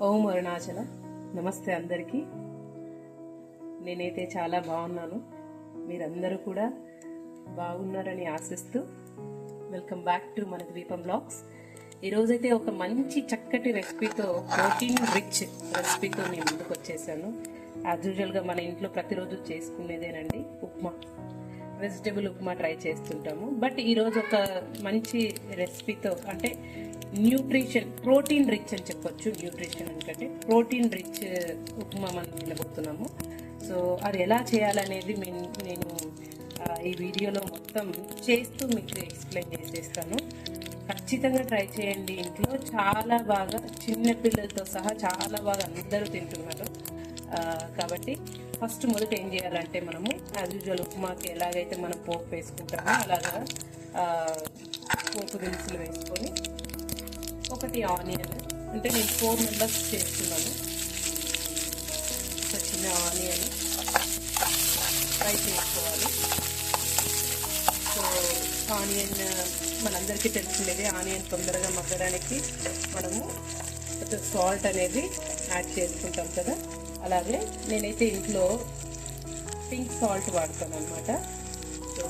ఓం అరుణాచల. నమస్తే అందరికీ. నేనైతే చాలా బాగున్నాను. మీరందరూ కూడా బాగున్నారని ఆశిస్తూ వెల్కమ్ బ్యాక్ టు మన ద్వీపం బ్లాగ్స్. ఈరోజైతే ఒక మంచి చక్కటి రెసిపీతో ప్రోటీన్ రిచ్ రెసిపీతో నేను ముందుకు వచ్చేసాను యాజ్ యూజువల్గా మన ఇంట్లో ప్రతిరోజు చేసుకునేదేనండి ఉప్మా. వెజిటేబుల్ ఉప్మా ట్రై చేస్తుంటాము. బట్ ఈరోజు ఒక మంచి రెసిపీతో అంటే న్యూట్రిషన్ ప్రోటీన్ రిచ్ అని చెప్పొచ్చు న్యూట్రిషన్ ఎందుకంటే ప్రోటీన్ రిచ్ ఉప్మా మనం తినబోతున్నాము. సో అది ఎలా చేయాలనేది నేను ఈ వీడియోలో మొత్తం చేస్తూ మీకు ఎక్స్ప్లెయిన్ చేసేస్తాను. ఖచ్చితంగా ట్రై చేయండి. ఇంట్లో చాలా బాగా చిన్న పిల్లలతో సహా చాలా బాగా అందరూ తింటున్నారు. కాబట్టి ఫస్ట్ మొదట ఏం చేయాలంటే మనము యాజ్ యూజువల్ ఉప్మాకి ఎలాగైతే మనం పోపు వేసుకుంటామో అలాగా పోపు దినుసులు వేసుకొని ఒకటి ఆనియన్. అంటే నేను ఫోర్ మెంబర్స్ చేస్తున్నాను. ఒక చిన్న ఆనియన్ ఫ్రై చేసుకోవాలి. సో ఆనియన్ మనందరికీ తెలిసినది ఆనియన్ తొందరగా మగ్గడానికి మనము సాల్ట్ అనేది యాడ్ చేసుకుంటాం కదా. అలాగే నేనైతే ఇంట్లో పింక్ సాల్ట్ వాడతాను అనమాట సో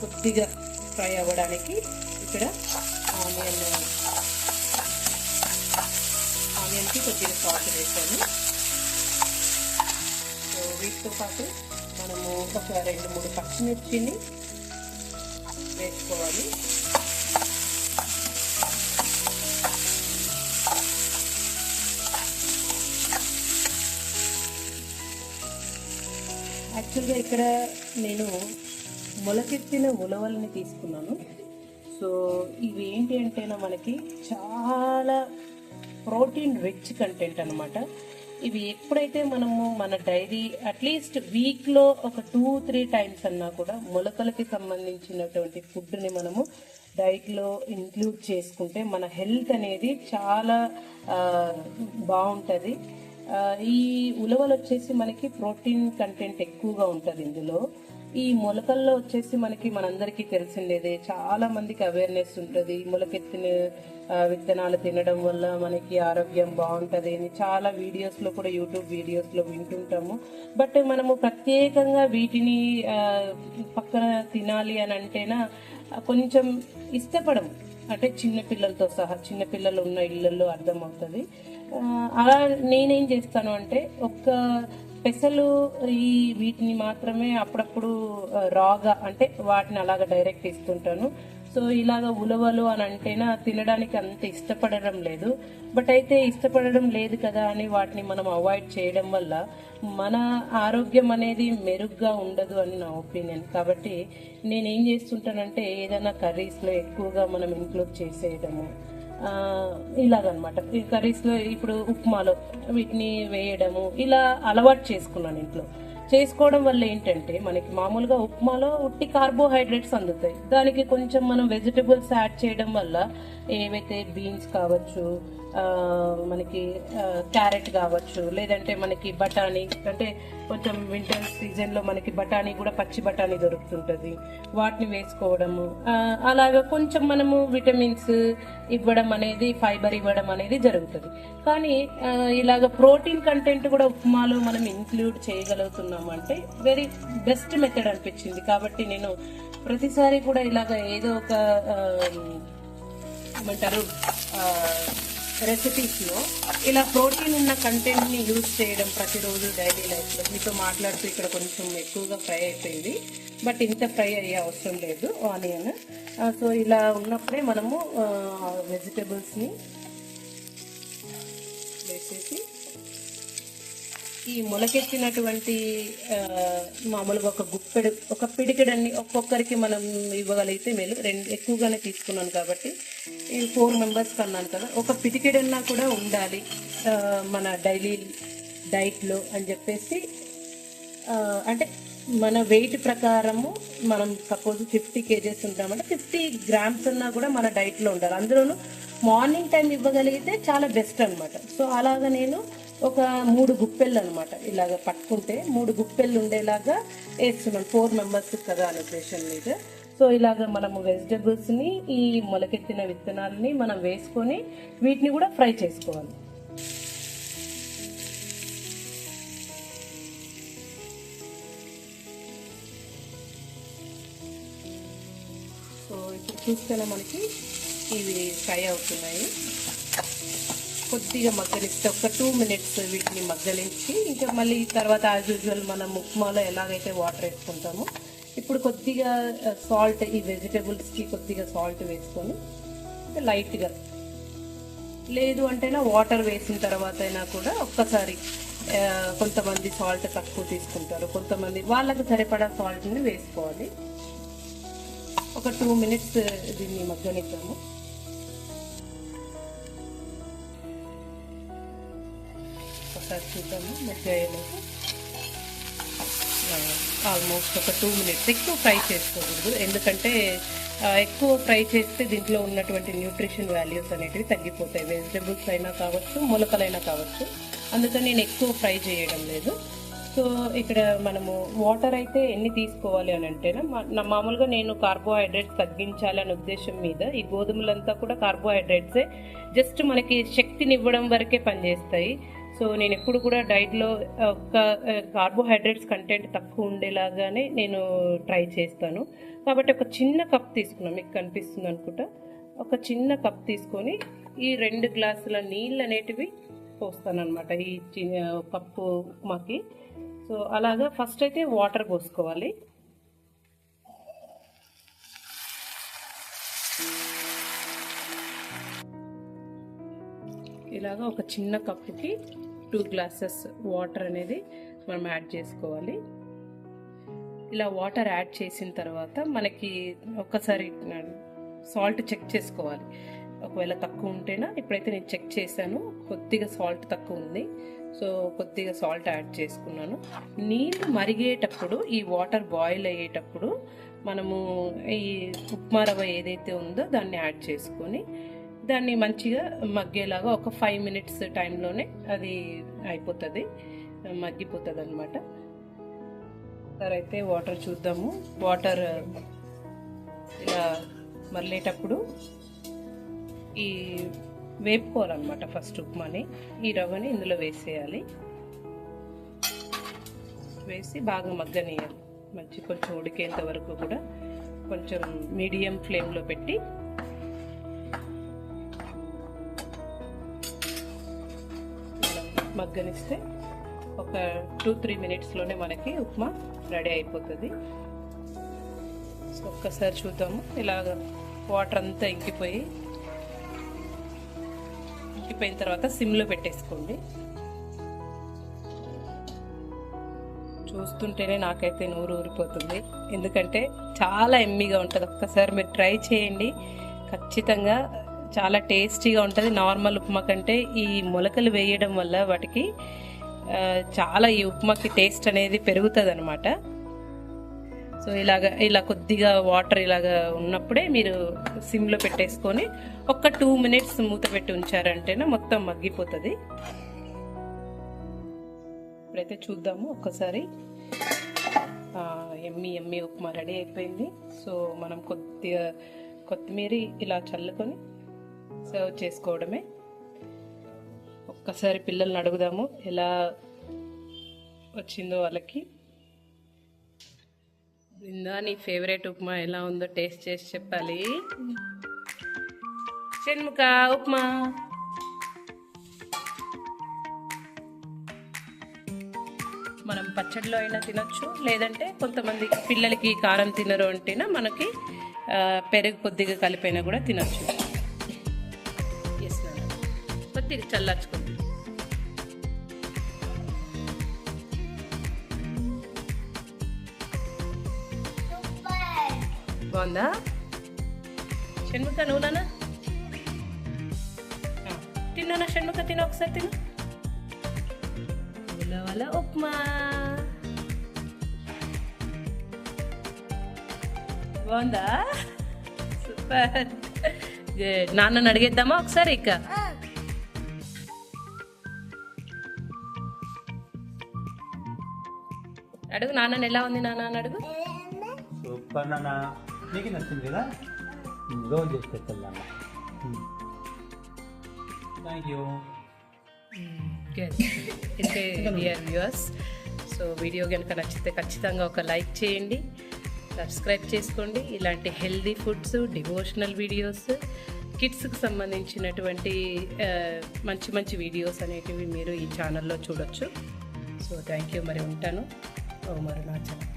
కొద్దిగా ఫ్రై అవ్వడానికి ఇక్కడ ఆనియన్ ఆనియన్కి కొద్దిగా సాల్ట్ వేసాను. సో వీటితో పాటు మనము ఒక రెండు మూడు పచ్చిమిర్చిని వేసుకోవాలి. యాక్చువల్గా ఇక్కడ నేను మొలకెత్తిన ఉలవల్ని తీసుకున్నాను. సో ఇవి ఏంటి అంటేనా మనకి చాలా ప్రోటీన్ రిచ్ కంటెంట్ అనమాట ఇవి ఎప్పుడైతే మనము మన డైరీ అట్లీస్ట్ వీక్లో ఒక టూ త్రీ టైమ్స్ అన్నా కూడా మొలకలకి సంబంధించినటువంటి ఫుడ్ని మనము డైట్లో ఇంక్లూడ్ చేసుకుంటే మన హెల్త్ అనేది చాలా బాగుంటుంది. ఈ ఉలవలు వచ్చేసి మనకి ప్రోటీన్ కంటెంట్ ఎక్కువగా ఉంటుంది ఇందులో. ఈ మొలకల్లో వచ్చేసి మనకి మనందరికీ తెలిసిందేదే చాలా మందికి అవేర్నెస్ ఉంటుంది. మొలకెత్తిన విత్తనాలు తినడం వల్ల మనకి ఆరోగ్యం బాగుంటుంది అని చాలా వీడియోస్లో కూడా యూట్యూబ్ వీడియోస్లో వింటుంటాము. బట్ మనము ప్రత్యేకంగా వీటిని పక్కన తినాలి అని అంటేనా కొంచెం ఇష్టపడము. అంటే చిన్నపిల్లలతో సహా చిన్నపిల్లలు ఉన్న ఇళ్ళల్లో అర్థమవుతుంది. అలా నేనేం చేస్తాను అంటే ఒక్క పెసలు ఈ వీటిని మాత్రమే అప్పుడప్పుడు రాగా అంటే వాటిని అలాగ డైరెక్ట్ ఇస్తుంటాను. సో ఇలాగ ఉలవలు అని అంటేనా తినడానికి అంత ఇష్టపడడం లేదు. బట్ అయితే ఇష్టపడడం లేదు కదా అని వాటిని మనం అవాయిడ్ చేయడం వల్ల మన ఆరోగ్యం అనేది మెరుగ్గా ఉండదు అని నా ఒపీనియన్. కాబట్టి నేను ఏం చేస్తుంటానంటే ఏదైనా కర్రీస్లో ఎక్కువగా మనం ఇంక్లూడ్ చేసేయడము. ఇలాగనమాట. ఈ కర్రీస్లో ఇప్పుడు ఉప్మాలో వీటిని వేయడము. ఇలా అలవాటు చేసుకున్నాను ఇంట్లో. చేసుకోవడం వల్ల ఏంటంటే మనకి మామూలుగా ఉప్మాలో ఉట్టి కార్బోహైడ్రేట్స్ అందుతాయి. దానికి కొంచెం మనం వెజిటబుల్స్ యాడ్ చేయడం వల్ల ఏవైతే బీన్స్ కావచ్చు మనకి క్యారెట్ కావచ్చు లేదంటే మనకి బఠానీ అంటే కొంచెం వింటర్ సీజన్లో మనకి బఠానీ కూడా పచ్చి బఠానీ దొరుకుతుంటుంది. వాటిని వేసుకోవడము అలాగా కొంచెం మనము విటమిన్స్ ఇవ్వడం అనేది ఫైబర్ ఇవ్వడం అనేది జరుగుతుంది. కానీ ఇలాగ ప్రోటీన్ కంటెంట్ కూడా ఉప్మాలో మనం ఇంక్లూడ్ చేయగలుగుతున్నాము అంటే వెరీ బెస్ట్ మెథడ్ అనిపించింది. కాబట్టి నేను ప్రతిసారి కూడా ఇలాగ ఏదో ఒక ఏమంటారు రెసిపీస్లో ఇలా ప్రోటీన్ ఉన్న కంటెంట్ని యూజ్ చేయడం ప్రతిరోజు డైలీ లైఫ్లో మీతో మాట్లాడుతూ ఇక్కడ కొంచెం ఎక్కువగా ఫ్రై అయిపోయింది. బట్ ఇంత ఫ్రై అయ్యే అవసరం లేదు ఆనియన్ సో ఇలా ఉన్నప్పుడే మనము వెజిటబుల్స్ని వేసేసి ఈ మొలకెత్తినటువంటి మామూలుగా ఒక గుప్పెడు ఒక పిడికెడన్ని ఒక్కొక్కరికి మనం ఇవ్వగలిగితే మేలు. రెండు ఎక్కువగానే తీసుకున్నాను కాబట్టి ఫోర్ మెంబర్స్కి అన్నాను కదా ఒక పిటికెడన్నా కూడా ఉండాలి మన డైలీ డైట్లో అని చెప్పేసి అంటే మన వెయిట్ ప్రకారము మనం సపోజ్ ఫిఫ్టీ కేజెస్ ఉంటామంటే ఫిఫ్టీ గ్రామ్స్ అన్నా కూడా మన డైట్లో ఉండాలి. అందులోనూ మార్నింగ్ టైం ఇవ్వగలిగితే చాలా బెస్ట్ అనమాట సో అలాగా నేను ఒక మూడు గుప్పెళ్ళు అనమాట ఇలాగ పట్టుకుంటే మూడు గుప్పెళ్ళు ఉండేలాగా వేస్తున్నాను ఫోర్ మెంబర్స్ కదా అనే ఉద్దేశం మీద. సో ఇలాగ మనము వెజిటబుల్స్ని ఈ మొలకెత్తిన విత్తనాలని మనం వేసుకొని వీటిని కూడా ఫ్రై చేసుకోవాలి. సో ఇప్పుడు చూస్తేనే మనకి ఇవి ఫ్రై అవుతున్నాయి. కొద్దిగా మగ్గలిస్తే ఒక టూ మినిట్స్ వీటిని మగ్గలించి ఇంకా మళ్ళీ తర్వాత యాజ్ యూజువల్ మనం ఉప్మాలో ఎలాగైతే వాటర్ వేసుకుంటామో ఇప్పుడు కొద్దిగా సాల్ట్ ఈ వెజిటేబుల్స్కి కొద్దిగా సాల్ట్ వేసుకొని లైట్గా లేదు అంటేనా వాటర్ వేసిన తర్వాత అయినా కూడా ఒక్కసారి కొంతమంది సాల్ట్ తక్కువ తీసుకుంటారు. కొంతమంది వాళ్ళకి సరిపడా సాల్ట్ని వేసుకోవాలి. ఒక టూ మినిట్స్ దీన్ని మగ్గనిద్దాము. ఒకసారి చూద్దాము మగ్గాయలోకి ఆల్మోస్ట్ ఒక టూ మినిట్స్. ఎక్కువ ఫ్రై చేసుకోకూడదు. ఎందుకంటే ఎక్కువ ఫ్రై చేస్తే దీంట్లో ఉన్నటువంటి న్యూట్రిషన్ వాల్యూస్ అనేటివి తగ్గిపోతాయి. వెజిటబుల్స్ అయినా కావచ్చు మొలకలైనా కావచ్చు. అందుకని నేను ఎక్కువ ఫ్రై చేయడం లేదు. సో ఇక్కడ మనము వాటర్ అయితే ఎన్ని తీసుకోవాలి అని అంటేనా మా- మామూలుగా నేను కార్బోహైడ్రేట్స్ తగ్గించాలి అనే ఉద్దేశం మీద ఈ గోధుమలంతా కూడా కార్బోహైడ్రేట్సే జస్ట్ మనకి శక్తిని ఇవ్వడం వరకే పనిచేస్తాయి. సో నేను ఎప్పుడు కూడా డైట్లో ఒక కార్బోహైడ్రేట్స్ కంటెంట్ తక్కువ ఉండేలాగానే నేను ట్రై చేస్తాను. కాబట్టి ఒక చిన్న కప్ తీసుకున్నాం మీకు కనిపిస్తుంది అనుకుంటా. ఒక చిన్న కప్ తీసుకొని ఈ రెండు గ్లాసుల నీళ్ళు అనేటివి పోస్తానమాట ఈ చి- కప్పు ఉప్మాకి సో అలాగా ఫస్ట్ అయితే వాటర్ పోసుకోవాలి. ఇలాగా ఒక చిన్న కప్పుకి టూ గ్లాసెస్ వాటర్ అనేది మనం యాడ్ చేసుకోవాలి. ఇలా వాటర్ యాడ్ చేసిన తర్వాత మనకి ఒక్కసారి సాల్ట్ చెక్ చేసుకోవాలి. ఒకవేళ తక్కువ ఉంటేనా ఇప్పుడైతే నేను చెక్ చేశాను కొద్దిగా సాల్ట్ తక్కువ ఉంది. సో కొద్దిగా సాల్ట్ యాడ్ చేసుకున్నాను. నీళ్ళు మరిగేటప్పుడు ఈ వాటర్ బాయిల్ అయ్యేటప్పుడు మనము ఈ ఉప్మా రవ్వ ఏదైతే ఉందో దాన్ని యాడ్ చేసుకొని దాన్ని మంచిగా మగ్గేలాగా ఒక ఫైవ్ మినిట్స్ టైంలోనే అది అయిపోతుంది మగ్గిపోతుంది అనమాట సరే అయితే వాటర్ చూద్దాము. వాటర్ ఇలా మరలేటప్పుడు ఈ వేపుకోవాలన్నమాట ఫస్ట్ ఉప్మాని. ఈ రవ్వని ఇందులో వేసేయాలి. వేసి బాగా మగ్గనియాలి. మంచి కొంచెం ఉడికేంత వరకు కూడా కొంచెం మీడియం ఫ్లేమ్లో పెట్టి మగ్గనిస్తే ఒక టూ త్రీ మినిట్స్లోనే మనకి ఉప్మా రెడీ అయిపోతుంది. సో ఒక్కసారి చూద్దాము. ఇలాగ వాటర్ అంతా ఇంకిపోయి ఇంకిపోయిన తర్వాత సిమ్లో పెట్టేసుకోండి. చూస్తుంటేనే నాకైతే నూరు ఊరిపోతుంది. ఎందుకంటే చాలా ఎమ్మిగా ఉంటుంది. ఒక్కసారి మీరు ట్రై చేయండి. ఖచ్చితంగా చాలా టేస్టీగా ఉంటుంది. నార్మల్ ఉప్మా కంటే ఈ మొలకలు వేయడం వల్ల వాటికి చాలా ఈ ఉప్మాకి టేస్ట్ అనేది పెరుగుతుంది అనమాట సో ఇలాగ ఇలా కొద్దిగా వాటర్ ఇలాగ ఉన్నప్పుడే మీరు సిమ్లో పెట్టేసుకొని ఒక టూ మినిట్స్ మూత పెట్టి ఉంచారంటేనే మొత్తం మగ్గిపోతుంది. ఇప్పుడైతే చూద్దాము ఒక్కసారి. ఎమ్మి ఎమ్మి ఉప్మా రెడీ అయిపోయింది. సో మనం కొద్దిగా కొత్తిమీర ఇలా చల్లుకొని సర్వ్ చేసుకోవడమే. ఒక్కసారి పిల్లల్ని అడుగుదాము ఎలా వచ్చిందో వాళ్ళకి. బృందా నీ ఫేవరెట్ ఉప్మా ఎలా ఉందో టేస్ట్ చేసి చెప్పాలి. షణ్ముఖ ఉప్మా. మనం పచ్చడిలో అయినా తినొచ్చు లేదంటే కొంతమంది పిల్లలకి కారం తినరు అంటేనా మనకి పెరుగు కొద్దిగా కలిపైనా కూడా తినొచ్చు. కొద్దిగా చల్లార్చుకోండి బాగుందా? షణ్ముఖ నువ్వునా తిన్నానా షణ్ముఖ తిన ఒకసారి తిను. ఉలవల ఉప్మా. బాగుందా? సూపర్. గుడ్ నాన్నని అడిగేద్దామా ఒకసారి ఇక? అడుగు. నాన్నని ఎలా ఉంది నాన్న అని అడుగు. సూపర్ నాన్న. నీకు నచ్చింది కదా? రోల్ చేసి పెట్టాలన్న thank you dear viewers so video కనుక నచ్చితే ఖచ్చితంగా ఒక లైక్ చేయండి. సబ్స్క్రైబ్ చేసుకోండి. ఇలాంటి హెల్దీ ఫుడ్స్ డివోషనల్ వీడియోస్ కిడ్స్కి సంబంధించినటువంటి మంచి మంచి వీడియోస్ అనేటివి మీరు ఈ ఛానల్లో చూడొచ్చు. సో థ్యాంక్ యూ మరి ఉంటాను. ఓ మరునాచలం